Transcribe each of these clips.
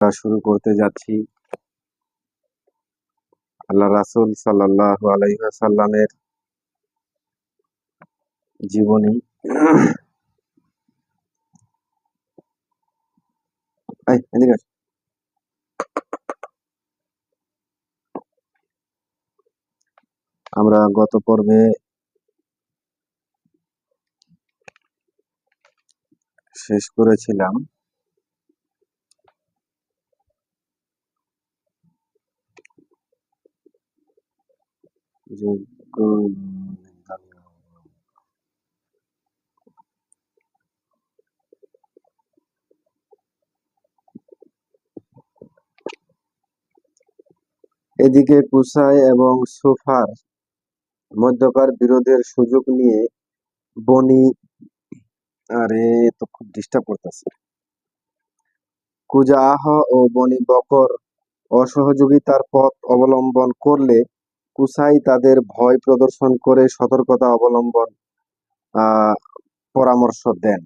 আমরা শুরু করতে যাচ্ছি। আল্লাহ রাসুল সাল্লাহ আলাইসাল্লামের জীবনী। আমরা গত পর্বে শেষ করেছিলাম। এদিকে কুসাই এবং সোফার মধ্যকার বিরোধের সুযোগ নিয়ে বনি আরে তো খুব ডিস্টার্ব করতেছে। কুজাহ ও বনি বকর অসহযোগিতার পথ অবলম্বন করলে কুসাই তাদের ভয় প্রদর্শন করে সতর্কতা অবলম্বন পরামর্শ দেন।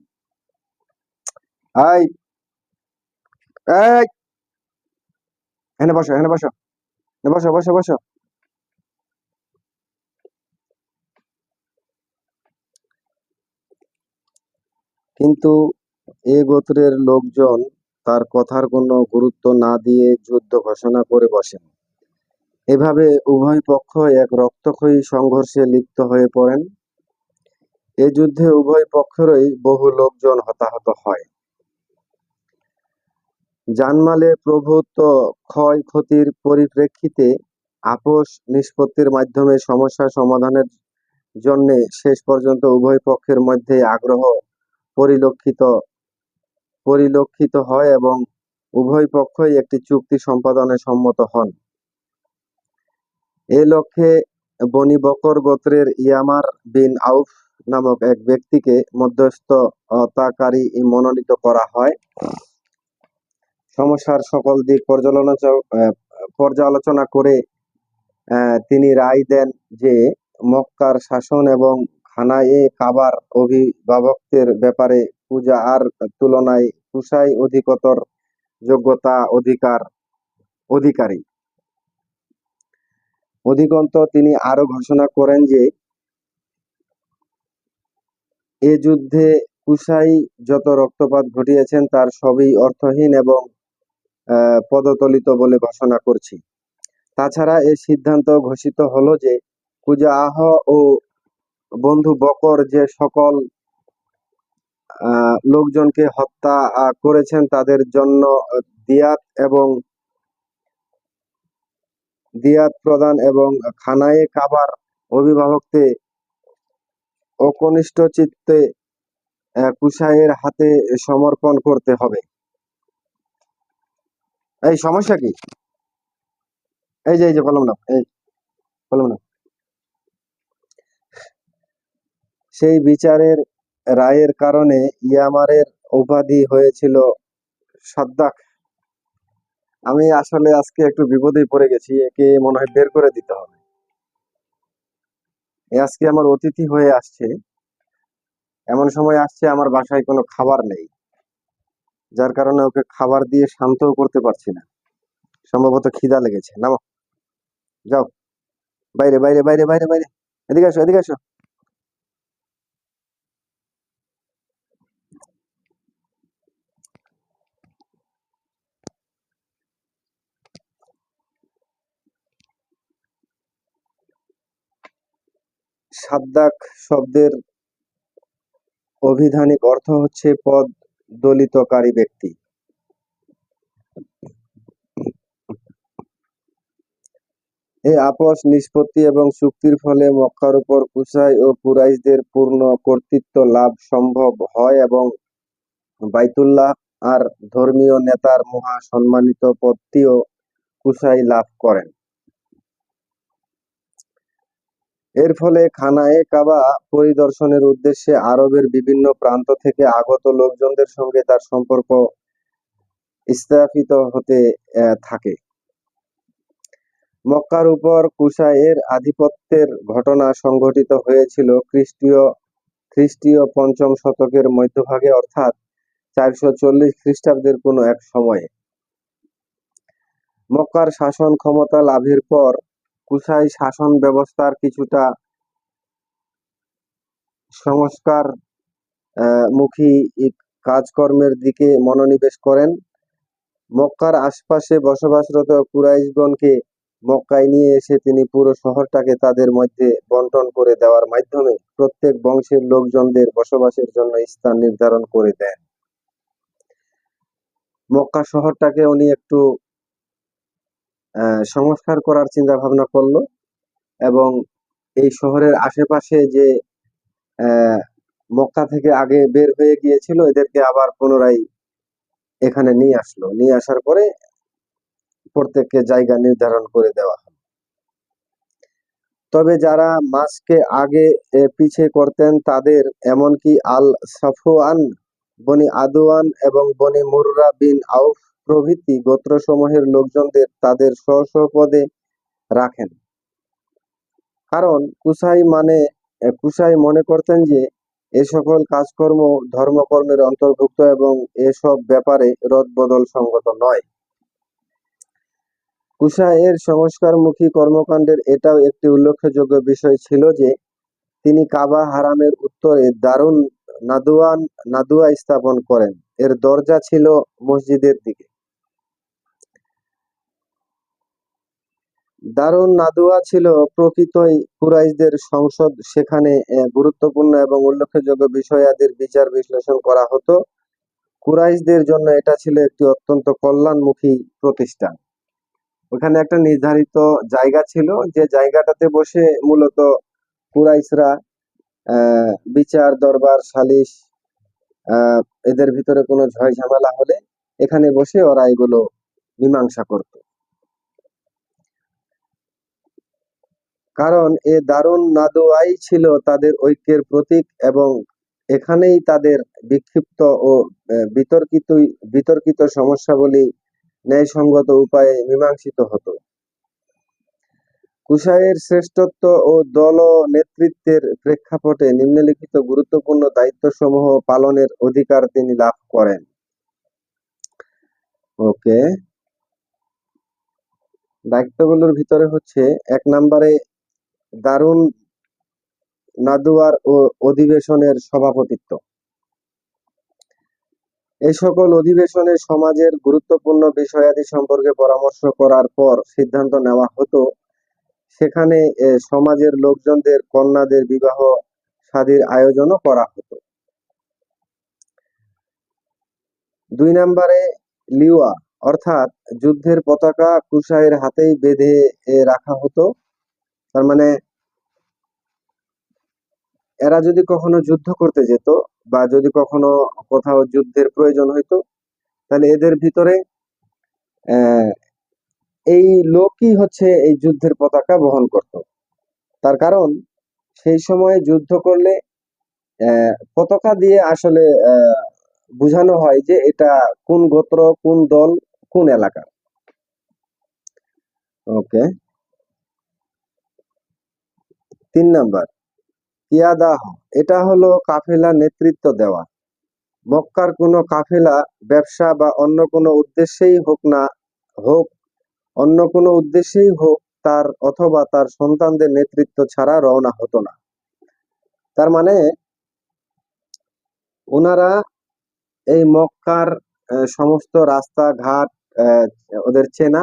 এখানে বসো বসো বসো বসো বসো। কিন্তু এ গোত্রের লোকজন তার কথার কোনো গুরুত্ব না দিয়ে যুদ্ধ ঘোষণা করে বসেন। এভাবে উভয় পক্ষ এক রক্তক্ষয়ী সংঘর্ষে লিপ্ত হয়ে পড়েন। এ যুদ্ধে উভয় পক্ষেরই বহু লোকজন হতাহত হয়। জানমালের প্রভূত ক্ষয়ক্ষতির পরিপ্রেক্ষিতে আপোষ নিষ্পত্তির মাধ্যমে সমস্যা সমাধানের জন্য শেষ পর্যন্ত উভয় পক্ষের মধ্যে আগ্রহ পরিলক্ষিত পরিলক্ষিত হয় এবং উভয় পক্ষই একটি চুক্তি সম্পাদনে সম্মত হন। এ লক্ষ্যে বনি বকর গোত্রের ইয়ামার বিন আউফ নামক এক ব্যক্তিকে মধ্যস্থতাকারী মনোনীত করা হয়। সমস্যার সকল দিক পর্যালোচনা পর্যালোচনা করে তিনি রায় দেন যে মক্কার শাসন এবং খানায়ে কাবার অভিভাবকদের ব্যাপারে পূজা আর তুলনায় কুসাই অধিকতর যোগ্যতা অধিকার, অধিকারী। অধিকন্ত তিনি আরও ঘোষণা করেন যে এ যুদ্ধে কুসাই যত রক্তপাত ঘটিয়েছেন তার সবই অর্থহীন এবং আহ, পদতলিত বলে ঘোষণা করছি। তাছাড়া এই সিদ্ধান্ত ঘোষিত হলো যে কুজাহ ও বন্ধু বকর যে সকল আহ, লোকজনকে হত্যা আহ, করেছেন তাদের জন্য দিয়াত এবং দিয়াত প্রদান এবং খানায়ে কাবার অভিভাবকতে অকনিষ্ঠ চিত্তে কুসাইয়ের হাতে সমর্পণ করতে হবে। এই সমস্যা কি? এই যে এই যে, কলম না এই কলম না সেই বিচারের রায়ের কারণে ইয়ামারের উপাধি হয়েছিল সাদ্দাক। আমি আসলে আজকে একটু বিপদেই পড়ে গেছি, একে মনে হয় বের করে দিতে হবে। আজকে আমার অতিথি হয়ে আসছে। এমন সময় আসছে, আমার বাসায় কোনো খাবার নেই। যার কারণে ওকে খাবার দিয়ে শান্তও করতে পারছি না। সম্ভবত খিদা লেগেছে। নামো। যাও। বাইরে বাইরে বাইরে বাইরে বাইরে। এদিকে আসো এদিকে আসো। সাদ্দাক শব্দের অভিধানিক অর্থ হচ্ছে পদ দলিতকারী ব্যক্তি। এই আপোষ, নিষ্পত্তি এবং চুক্তির ফলে মক্কার উপর কুসাই ও কুরাইশদের পূর্ণ কর্তৃত্ব লাভ সম্ভব হয় এবং বাইতুল্লাহ আর ধর্মীয় নেতার মহা সম্মানিত পদটিও কুসাই লাভ করেন। এর ফলে খানায়ে কাবা পরিদর্শনের উদ্দেশ্যে আরবের বিভিন্ন প্রান্ত থেকে আগত লোকজনদের সঙ্গে তার সম্পর্ক স্থাপিত হতে থাকে। মক্কার উপর কুসাইয়ের আধিপত্যের ঘটনা সংঘটিত হয়েছিল খ্রিস্টীয় খ্রিস্টীয় পঞ্চম শতকের মধ্যভাগে, অর্থাৎ চারশো চল্লিশ খ্রিস্টাব্দের কোনো এক সময়ে। মক্কার শাসন ক্ষমতা লাভের পর কুসাই শাসন ব্যবস্থার কিছুটা সংস্কার মুখী কাজকর্মের দিকে মনোনিবেশ করেন। মক্কার আশপাশে বসবাসরত কুরাইশগণকে মক্কায় নিয়ে এসে তিনি পুরো শহরটাকে তাদের মধ্যে বন্টন করে দেওয়ার মাধ্যমে প্রত্যেক বংশের লোকজনদের বসবাসের জন্য স্থান নির্ধারণ করে দেন। মক্কা শহরটাকে উনি একটু সংস্কার করার চিন্তা ভাবনা করল এবং এই শহরের আশেপাশে যে মক্কা থেকে আগে বের হয়ে গিয়েছিল, এদেরকে আবার পুনরায় এখানে নিয়ে আসলো। নিয়ে আসার পরে প্রত্যেককে জায়গা নির্ধারণ করে দেওয়া হয় তবে যারা মাসকে আগে পিছে করতেন, তাদের এমনকি আল সাফওয়ান বনি আদওয়ান এবং বনি মুররা বিন আউফ প্রভৃতি গোত্রসমূহের লোকজনদের তাদের স্ব স্ব পদে রাখেন। কারণ কুসাই মানে কুসাই মনে করতেন যে, এ সকল কাজকর্ম, ধর্মকর্মের অন্তর্ভুক্ত এবং এসব ব্যাপারে রদবদল সঙ্গত নয়। কুসাইয়ের সংস্কারমুখী কর্মকাণ্ডের এটাও একটি উল্লেখযোগ্য বিষয় ছিল যে, তিনি কাবা হারামের উত্তরে দারুণ নাদুয়ান, নাদুয়া স্থাপন করেন। এর দরজা ছিল মসজিদের দিকে। দারুণ নাদুয়া ছিল প্রকৃতই কুরাইশদের সংসদ। সেখানে গুরুত্বপূর্ণ এবং উল্লেখযোগ্য বিষয় বিষয়াদির বিচার বিশ্লেষণ করা হতো। কুরাইশদের জন্য এটা ছিল একটি অত্যন্ত কল্যাণমুখী প্রতিষ্ঠান। ওখানে একটা নির্ধারিত জায়গা ছিল। যে জায়গাটাতে বসে মূলত কুরাইশরা বিচার, দরবার, সালিশ এদের ভিতরে কোনো ঝয় ঝামেলা হলে এখানে বসে ওরা এগুলো মীমাংসা করত। কারণ এ দারুণ নাদুয়াই ছিল তাদের ঐক্যের প্রতীক এবং এখানেই তাদের বিক্ষিপ্ত ও বিতর্কিত বিতর্কিত সমস্যাবলী ন্যায়সঙ্গত উপায়ে মীমাংসিত হতো। কুশাইয়ের শ্রেষ্ঠত্ব ও দল নেতৃত্বের প্রেক্ষাপটে নিম্নলিখিত গুরুত্বপূর্ণ দায়িত্বসমূহ পালনের অধিকার তিনি লাভ করেন। ওকে। দায়িত্বগুলোর ভিতরে হচ্ছে, এক নম্বরে দারুণ নাদুয়ার ও অধিবেশনের সভাপতিত্ব। এই সকল অধিবেশনে সমাজের গুরুত্বপূর্ণ বিষয়াদি সম্পর্কে পরামর্শ করার পর সিদ্ধান্ত নেওয়া হতো। সেখানে সমাজের লোকজনদের, কন্যাদের বিবাহ শাদীর আয়োজনও করা হতো। দুই নম্বরে লিওয়া, অর্থাৎ যুদ্ধের পতাকা কুশাইয়ের হাতেই বেঁধে রাখা হতো। তার মানে এরা যদি কখনো যুদ্ধ করতে যেত বা যদি কখনো কোথাও যুদ্ধের প্রয়োজন হইতো, তাহলে এদের ভিতরে এই লোকই হচ্ছে এই যুদ্ধের পতাকা বহন করত। তার কারণ, সেই সময়ে যুদ্ধ করলে পতাকা দিয়ে আসলে বোঝানো হয় যে এটা কোন গোত্র, কোন দল, কোন এলাকার ওকে। তিন নাম্বার, কিয়াদাহ, এটা হলো কাফেলা নেতৃত্ব দেওয়া। মক্কার কোনো কাফেলা, ব্যবসা বা অন্য কোনো উদ্দেশ্যেই হোক না, হোক, অন্য কোনো উদ্দেশ্যেই হোক তার অথবা তার সন্তানদের নেতৃত্ব ছাড়া রওনা হতো না। তার মানে ওনারা এই মক্কার সমস্ত রাস্তাঘাট ওদের চেনা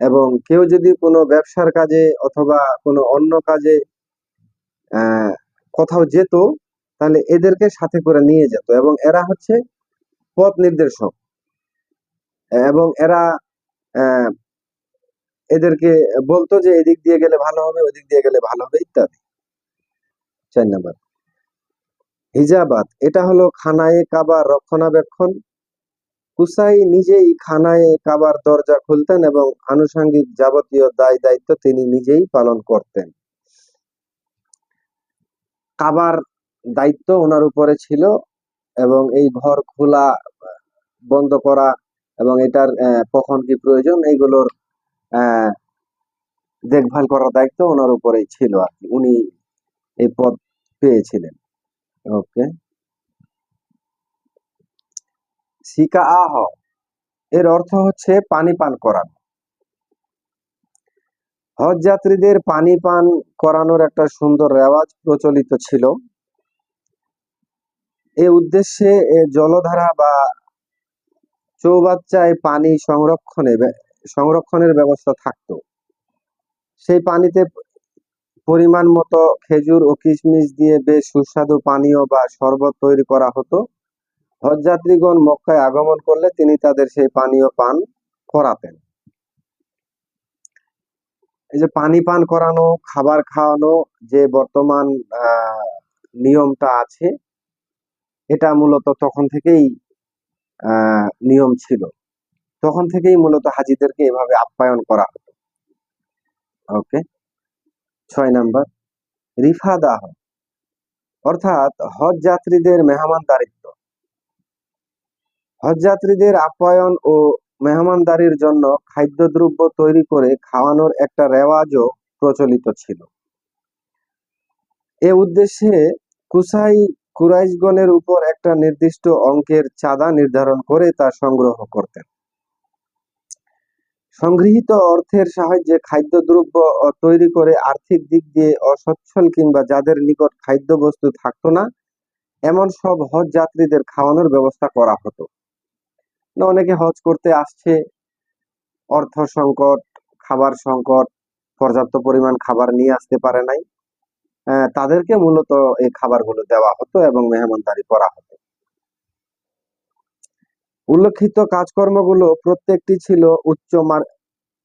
এবং কেউ যদি কোনো ব্যবসার কাজে অথবা কোনো অন্য কাজে কোথাও যেত, তাহলে এদেরকে সাথে করে নিয়ে যেত এবং এরা হচ্ছে পথ নির্দেশক। এবং এরা এদেরকে বলতো যে এদিক দিয়ে গেলে ভালো হবে, ওদিক দিয়ে গেলে ভালো হবে, ইত্যাদি। চার নাম্বার। হিজাবাত এটা হলো খানায়ে কাবা রক্ষণাবেক্ষণ। কুসাই নিজেই খানায়ে কাবার দরজা খুলতেন এবং আনুষঙ্গিক যাবতীয় দায় দায়িত্ব তিনি নিজেই পালন করতেন। কাবার দায়িত্ব ওনার উপরে ছিল এবং এই ঘর খোলা, বন্ধ করা এবং এটার কখন কি প্রয়োজন এইগুলোর দেখভাল করার দায়িত্ব ওনার উপরেই ছিল আর কি। উনি এই পদ পেয়েছিলেন। ওকে। সিকা আহ এর অর্থ হচ্ছে পানি পান করানো হজ যাত্রীদের পানি পান করানোর একটা সুন্দর রেওয়াজ প্রচলিত ছিল। এ উদ্দেশ্যে জলধারা বা চৌবাচ্চায় পানি সংরক্ষণে সংরক্ষণের ব্যবস্থা থাকতো। সেই পানিতে পরিমাণ মতো খেজুর ও কিশমিশ দিয়ে বেশ সুস্বাদু পানীয় বা শরবত তৈরি করা হতো। হজযাত্রীগণ মক্কায় আগমন করলে তিনি তাদের সেই পানীয় পান করাতেন। এই যে পানি পান করানো, খাবার খাওয়ানো যে বর্তমান নিয়মটা আছে, এটা মূলত তখন থেকেই নিয়ম ছিল। তখন থেকেই মূলত হাজিদেরকে এভাবে আপ্যায়ন করা হতো। ওকে ছয় নাম্বার, রিফাদাহ। অর্থাৎ হজ যাত্রীদের মেহমানদারিত্ব হজ যাত্রীদের আপ্যায়ন ও মেহমানদারির জন্য খাদ্যদ্রব্য তৈরি করে খাওয়ানোর একটা রেওয়াজও প্রচলিত ছিল। এ উদ্দেশ্যে কুসাই কুরাইশগণের উপর একটা নির্দিষ্ট অঙ্কের চাঁদা নির্ধারণ করে তা সংগ্রহ করতেন। সংগৃহীত অর্থের সাহায্যে খাদ্যদ্রব্য তৈরি করে আর্থিক দিক দিয়ে অসচ্ছল কিংবা যাদের নিকট খাদ্যবস্তু থাকতো না, এমন সব হজ যাত্রীদের খাওয়ানোর ব্যবস্থা করা হতো। না অনেকে হজ করতে আসছে। অর্থ সংকট খাবার সংকট পর্যাপ্ত পরিমাণ খাবার নিয়ে আসতে পারে নাই। আহ, তাদেরকে মূলত এই খাবারগুলো দেওয়া হতো এবং মেহমানদারি করা হতো। উল্লেখিত কাজকর্মগুলো প্রত্যেকটি ছিল উচ্চ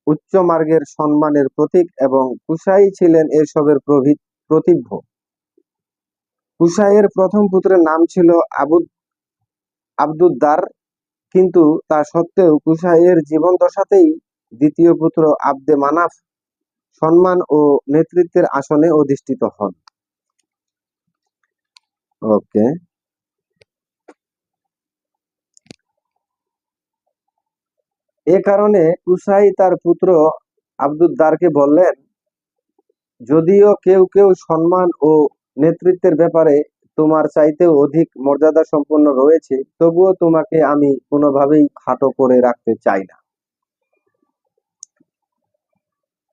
উচ্চ মার্গের সম্মানের প্রতীক এবং কুসাই ছিলেন এসবের প্রভৃত প্রতিভ্য। কুসাইয়ের প্রথম পুত্রের নাম ছিল আবুদ আব্দুদ্দার। কিন্তু তা সত্ত্বেও কুসাইয়ের জীবন দশাতেই দ্বিতীয় পুত্র আব্দে মানাফ সম্মান ও নেতৃত্বের আসনে অধিষ্ঠিত হন। ওকে। এ কারণে কুসাই তার পুত্র আব্দুদ্দারকে বললেন, যদিও কেউ কেউ সম্মান ও নেতৃত্বের ব্যাপারে তোমার চাইতেও অধিক মর্যাদা সম্পন্ন রয়েছে, তবুও তোমাকে আমি কোনোভাবেই খাটো করে রাখতে চাই না।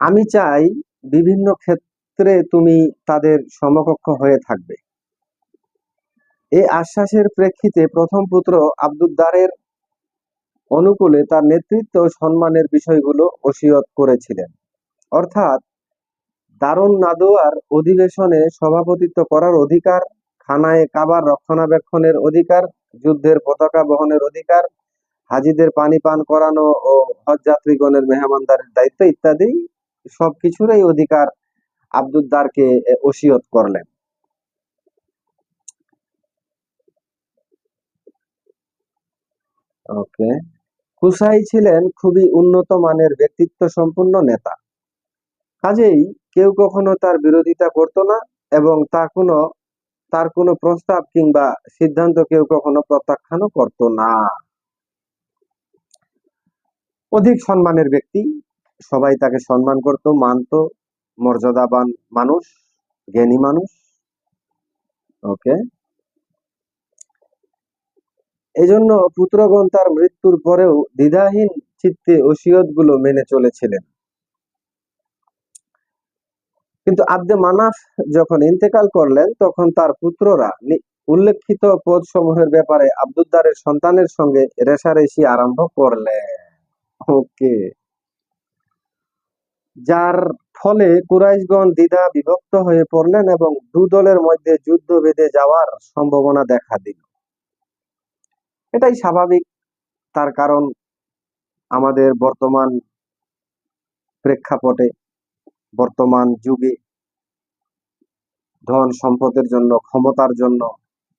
আমি চাই বিভিন্ন ক্ষেত্রে তুমি তাদের সমকক্ষ হয়ে থাকবে। এই আশ্বাসের প্রেক্ষিতে প্রথম পুত্র আব্দুদ্দারের অনুকূলে তার নেতৃত্ব সম্মানের বিষয়গুলো ওসিয়ত করেছিলেন। অর্থাৎ দারুণ নাদোয়ার অধিবেশনে সভাপতিত্ব করার অধিকার খানায় কাবার রক্ষণাবেক্ষণের অধিকার, যুদ্ধের পতাকা বহনের অধিকার, হাজিদের পানি পান করানো ও হজ যাত্রীগণের মেহমানদারের দায়িত্ব ইত্যাদি সবকিছুর এই অধিকার আব্দুদ্দারকে ওসিয়ত করলেন। ওকে। কুসাই ছিলেন খুবই উন্নত মানের ব্যক্তিত্ব সম্পন্ন নেতা। কাজেই কেউ কখনো তার বিরোধিতা করতো না এবং তা কোনো তার কোনো প্রস্তাব কিংবা সিদ্ধান্ত কেউ কখনো প্রত্যাখ্যানও করতো না। অধিক সম্মানের ব্যক্তি, সবাই তাকে সম্মান করত, মানত, মর্যাদাবান মানুষ, জ্ঞানী মানুষ। ওকে? এজন্য পুত্রগণ তার মৃত্যুর পরেও দ্বিধাহীন চিত্তে ওসিয়তগুলো মেনে চলেছিলেন। কিন্তু আব্দে মানাফ যখন ইন্তেকাল করলেন, তখন তার পুত্ররা উল্লেখিত পদ সমূহের ব্যাপারে আব্দুদ্দারের সন্তানের সঙ্গে রেশারেশি আরম্ভ করলেন। ওকে। যার ফলে কুরাইশগণ দ্বিধা বিভক্ত হয়ে পড়লেন এবং দু দলের মধ্যে যুদ্ধ বেঁধে যাওয়ার সম্ভাবনা দেখা দিল। এটাই স্বাভাবিক। তার কারণ আমাদের বর্তমান প্রেক্ষাপটে বর্তমান যুগে ধন সম্পদের জন্য, ক্ষমতার জন্য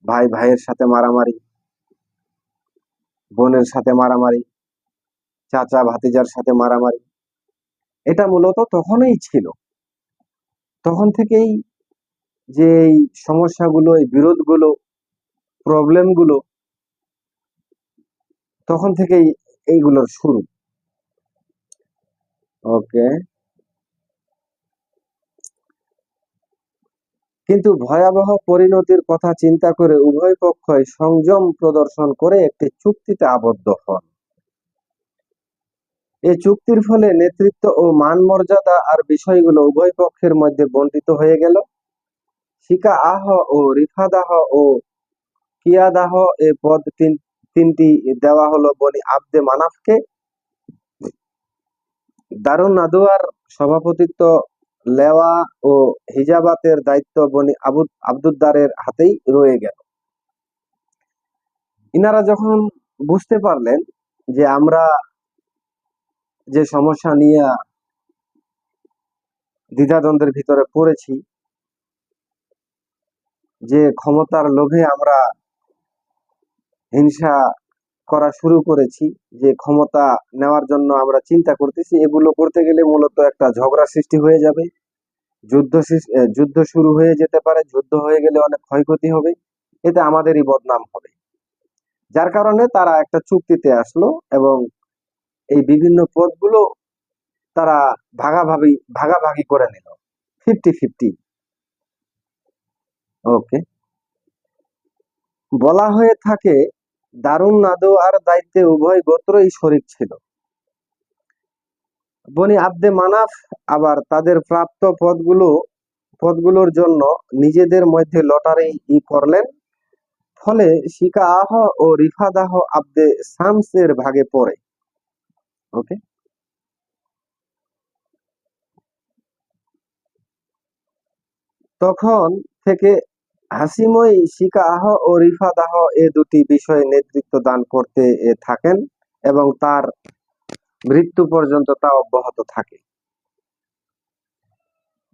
ভাই ভাইয়ের সাথে মারামারি, বোনের সাথে মারামারি, চাচা ভাতিজার সাথে মারামারি, এটা মূলত তখনই ছিল। তখন থেকেই যে এই সমস্যাগুলো, এই বিরোধগুলো, প্রবলেমগুলো তখন থেকেই এইগুলোর শুরু। ওকে। কিন্তু ভয়াবহ পরিণতির কথা চিন্তা করে উভয় পক্ষই সংযম প্রদর্শন করে একটি চুক্তিতে আবদ্ধ হন। এই চুক্তির ফলে নেতৃত্ব ও মান মর্যাদা আর বিষয়গুলো উভয় পক্ষের মধ্যে বন্টিত হয়ে গেল। শিকা আহ ও রিফাদাহ ও কিয়াদাহ এ পদ তিন, তিনটি দেওয়া হলো বনি আব্দে মানাফকে। দারুণ নাদুয়ার সভাপতিত্ব লেওয়া ও হিজাবাতের দায়িত্ব বনি আবু, আব্দুদ্দারের হাতেই রয়ে গেল। ইনারা যখন বুঝতে পারলেন যে আমরা যে সমস্যা নিয়ে দ্বিধাদ্বন্দ্বের ভিতরে পড়েছি, যে ক্ষমতার লোভে আমরা হিংসা করা শুরু করেছি, যে ক্ষমতা নেওয়ার জন্য আমরা চিন্তা করতেছি, এগুলো করতে গেলে মূলত একটা ঝগড়া সৃষ্টি হয়ে যাবে। যুদ্ধ যুদ্ধ শুরু হয়ে যেতে পারে, যুদ্ধ হয়ে গেলে অনেক ক্ষয়ক্ষতি হবে, এতে আমাদেরই বদনাম হবে। যার কারণে তারা একটা চুক্তিতে আসলো এবং এই বিভিন্ন পদগুলো তারা ভাগাভাগি ভাগাভাগি করে নিল। Fifty fifty. ওকে। বলা হয়ে থাকে দারুণ নাদু আর দায়িত্বে উভয় গোত্রই শরিক ছিল। বনি আব্দে মানাফ আবার তাদের প্রাপ্ত পদগুলো, পদগুলোর জন্য নিজেদের মধ্যে লটারি ই করলেন। ফলে শিকা আহ ও রিফাদাহ আব্দে শামসের ভাগে পড়ে। ওকে? তখন থেকে হাসিমই শিকাহ ও রিফাদাহ এ দুটি বিষয়ে নেতৃত্ব দান করতে থাকেন এবং তার মৃত্যু পর্যন্ত তা অব্যাহত থাকে।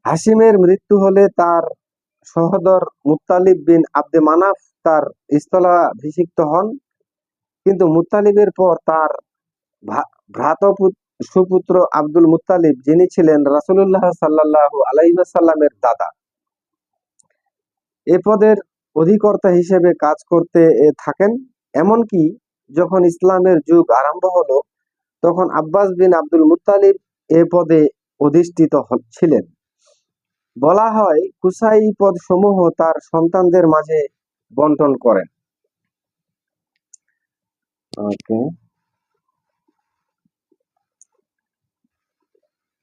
হাসিমের মৃত্যু হলে তার সহোদর মুত্তালিব বিন আব্দে মানাফ তার স্থলাভিষিক্ত হন, কিন্তু মুত্তালিবের পর তার ভা- ভ্রাতপুত- সুপুত্র আব্দুল মুত্তালিব যিনি ছিলেন রাসূলুল্লাহ সাল্লাল্লাহু আলাইহি ওয়াসাল্লামের দাদা। এ পদের অধিকর্তা হিসেবে কাজ করতে থাকেন, এমনকি যখন ইসলামের যুগ আরম্ভ হলো তখন আব্বাস বিন আব্দুল মুত্তালিব এ পদে অধিষ্ঠিত ছিলেন। বলা হয়, কুসাই পদ সমূহ তার সন্তানদের মাঝে বন্টন করেন।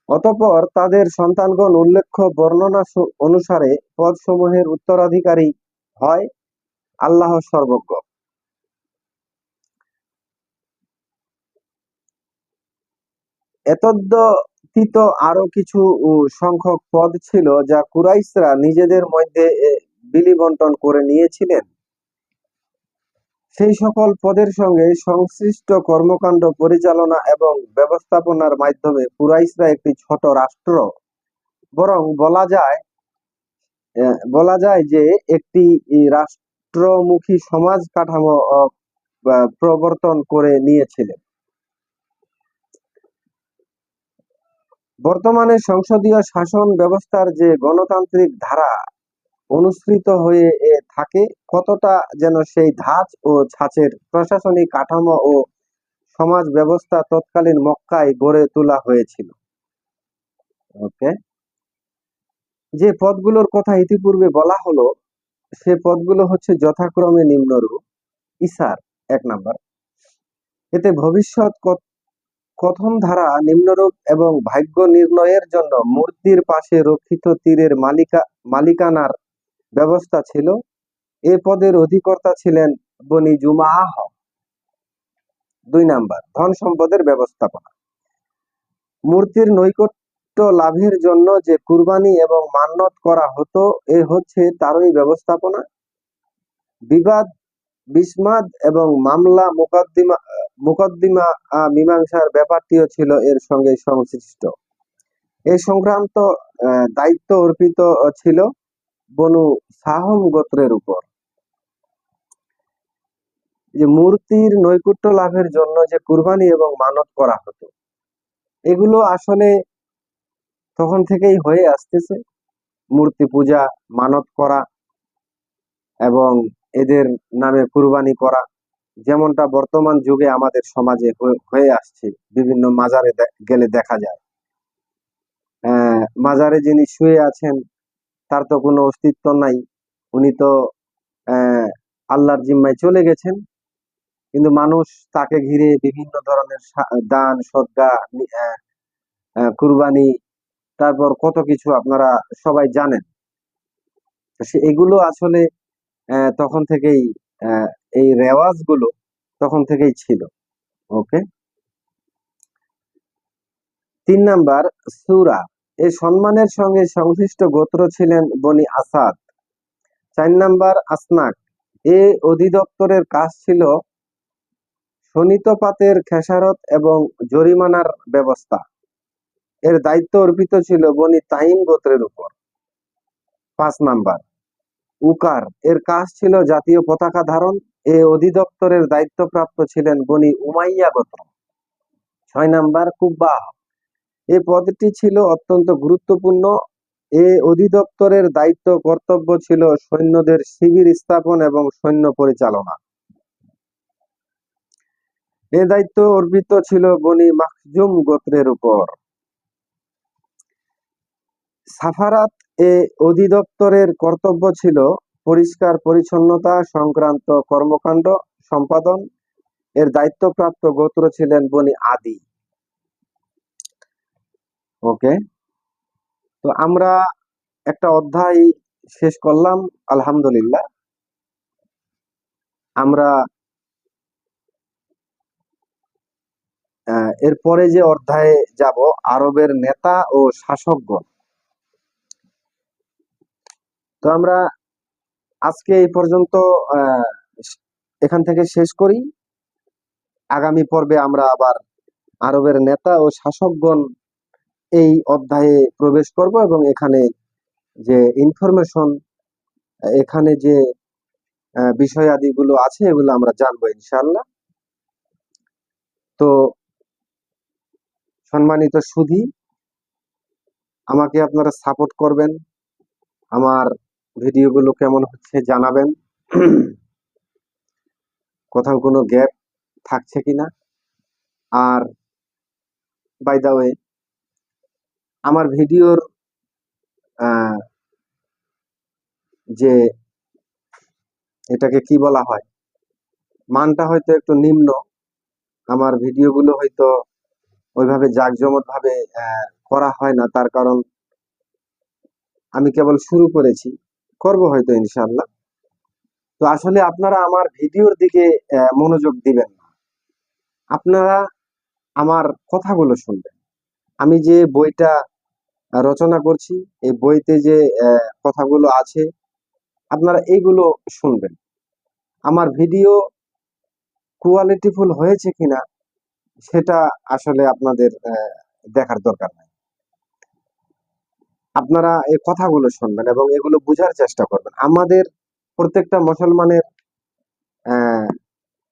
অতঃপর তাদের সন্তানগণ উল্লেখ্য বর্ণনা অনুসারে পদসমূহের উত্তরাধিকারী হয় আল্লাহ সর্বজ্ঞ। এতদ্ব্যতীত আরও কিছু সংখ্যক পদ ছিল যা কুরাইশরা নিজেদের মধ্যে বিলি বন্টন করে নিয়েছিলেন। সেই সকল পদের সঙ্গে সংশ্লিষ্ট কর্মকাণ্ড পরিচালনা এবং ব্যবস্থাপনার মাধ্যমে কুরাইশরা একটি ছোট রাষ্ট্র। বরং বলা যায় বলা যায় যে একটি রাষ্ট্রমুখী সমাজ কাঠামো প্রবর্তন করে নিয়েছিলেন। বর্তমানে সংসদীয় শাসন ব্যবস্থার যে গণতান্ত্রিক ধারা অনুসৃত হয়ে এ থাকে, কতটা যেন সেই ধাঁচ ও ছাঁচের প্রশাসনিক কাঠামো ও সমাজ ব্যবস্থা তৎকালীন মক্কায় গড়ে তোলা হয়েছিল। ওকে। যে পদগুলোর কথা ইতিপূর্বে বলা হলো, সে পদগুলো হচ্ছে যথাক্রমে নিম্নরূপ। ইসার এক নাম্বার। এতে ভবিষ্যৎ কথন ধারা, নিম্নরূপ এবং ভাগ্য নির্ণয়ের জন্য মূর্তির পাশে রক্ষিত তীরের মালিকা, মালিকানার ব্যবস্থা ছিল। এ পদের অধিকর্তা ছিলেন বনি জুমাহ। দুই নাম্বার, ধন সম্পদের ব্যবস্থাপনা। মূর্তির নৈকট্য লাভের জন্য যে কুরবানি এবং মান্যত করা হতো, এ হচ্ছে তারই ব্যবস্থাপনা। বিবাদ, বিসমাদ এবং মামলা মোকদ্দিমা মোকদ্দিমা মীমাংসার ব্যাপারটিও ছিল এর সঙ্গে সংশ্লিষ্ট। এই সংক্রান্ত দায়িত্ব অর্পিত ছিল বনু সাহম গোত্রের উপর। যে মূর্তির নৈকুট্য লাভের জন্য যে কুরবানি এবং মানত করা হতো। এগুলো আসলে তখন থেকেই হয়ে আসতেছে। মূর্তি পূজা, মানত করা এবং এদের নামে কুরবানি করা। যেমনটা বর্তমান যুগে আমাদের সমাজে হয়ে- হয়ে আসছে বিভিন্ন মাজারে গেলে দেখা যায়। আহ, মাজারে যিনি শুয়ে আছেন তার তো কোনো অস্তিত্ব নাই। উনি তো আল্লাহর জিম্মায় চলে গেছেন। কিন্তু মানুষ তাকে ঘিরে বিভিন্ন ধরনের দান সদ্গা কুরবানি তারপর কত কিছু আপনারা সবাই জানেন। এগুলো আসলে তখন থেকেই এই রেওয়াজগুলো তখন থেকেই ছিল ওকে তিন নাম্বার, সুরা। এই সম্মানের সঙ্গে সংশ্লিষ্ট গোত্র ছিলেন বনি আসাদ। চার নাম্বার, আসনাক। এ অধিদপ্তরের কাজ ছিল শনিতপাতের খেসারত এবং জরিমানার ব্যবস্থা। এর দায়িত্ব অর্পিত ছিল বনি তাইম গোত্রের উপর। পাঁচ নাম্বার, উকার। এর কাজ ছিল জাতীয় পতাকা ধারণ এ অধিদপ্তরের দায়িত্বপ্রাপ্ত ছিলেন বনি উমাইয়া গোত্র ছয় নাম্বার কুব্বাহ এই পদটি ছিল অত্যন্ত গুরুত্বপূর্ণ। এ অধিদপ্তরের দায়িত্ব কর্তব্য ছিল সৈন্যদের শিবির স্থাপন এবং সৈন্য পরিচালনা। এ দায়িত্ব অর্পিত ছিল বনি মাখজুম গোত্রের উপর। সাফারাত এ অধিদপ্তরের কর্তব্য ছিল পরিষ্কার পরিচ্ছন্নতা সংক্রান্ত কর্মকাণ্ড সম্পাদন। এর দায়িত্বপ্রাপ্ত গোত্র ছিলেন বনি আদি। ওকে। তো আমরা একটা অধ্যায় শেষ করলাম, আলহামদুলিল্লাহ। আমরা এরপরে যে অধ্যায়ে যাব, আরবের নেতা ও শাসকগণ। তো আমরা আজকে এই পর্যন্ত এখান থেকে শেষ করি। আগামী পর্বে আমরা আবার আরবের নেতা ও শাসকগণ এই অধ্যায়ে প্রবেশ করব এবং এখানে যে ইনফরমেশন এখানে যে বিষয়াদিগুলো আছে, এগুলো আমরা জানব ইনশাল্লাহ তো সম্মানিত সুধি, আমাকে আপনারা সাপোর্ট করবেন। আমার ভিডিওগুলো কেমন হচ্ছে জানাবেন। কোথাও কোনো গ্যাপ থাকছে কিনা? আর বাই দা ওয়ে আমার ভিডিওর যে এটাকে কি বলা হয় মানটা হয়তো একটু নিম্ন। আমার ভিডিওগুলো হয়তো ওইভাবে জাঁকজমক ভাবে আহ, করা হয় না তার কারণ আমি কেবল শুরু করেছি। করব হয়তো ইনশাল্লাহ তো আসলে আপনারা আমার ভিডিওর দিকে মনোযোগ দিবেন না। আপনারা আমার কথাগুলো শুনবেন। আমি যে বইটা রচনা করছি, এই বইতে যে কথাগুলো আছে, আপনারা এইগুলো শুনবেন। আমার ভিডিও কোয়ালিটিফুল হয়েছে কিনা, সেটা আসলে আপনাদের দেখার দরকার আপনারা এই কথাগুলো শুনবেন এবং এগুলো বোঝার চেষ্টা করবেন। আমাদের প্রত্যেকটা মুসলমানের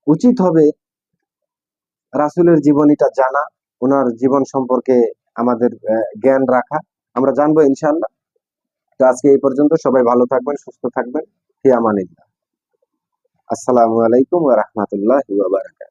উচিত হবে রাসূলের জীবনীটা জানা ওনার জীবন সম্পর্কে আমাদের জ্ঞান রাখা। আমরা জানব ইনশাল্লাহ তো আজকে এই পর্যন্ত সবাই ভালো থাকবেন, সুস্থ থাকবেন। ফি আমানিল্লাহ। আসসালামু আলাইকুম রাহমাতুল্লাহি ওয়া বারাকাতুহু।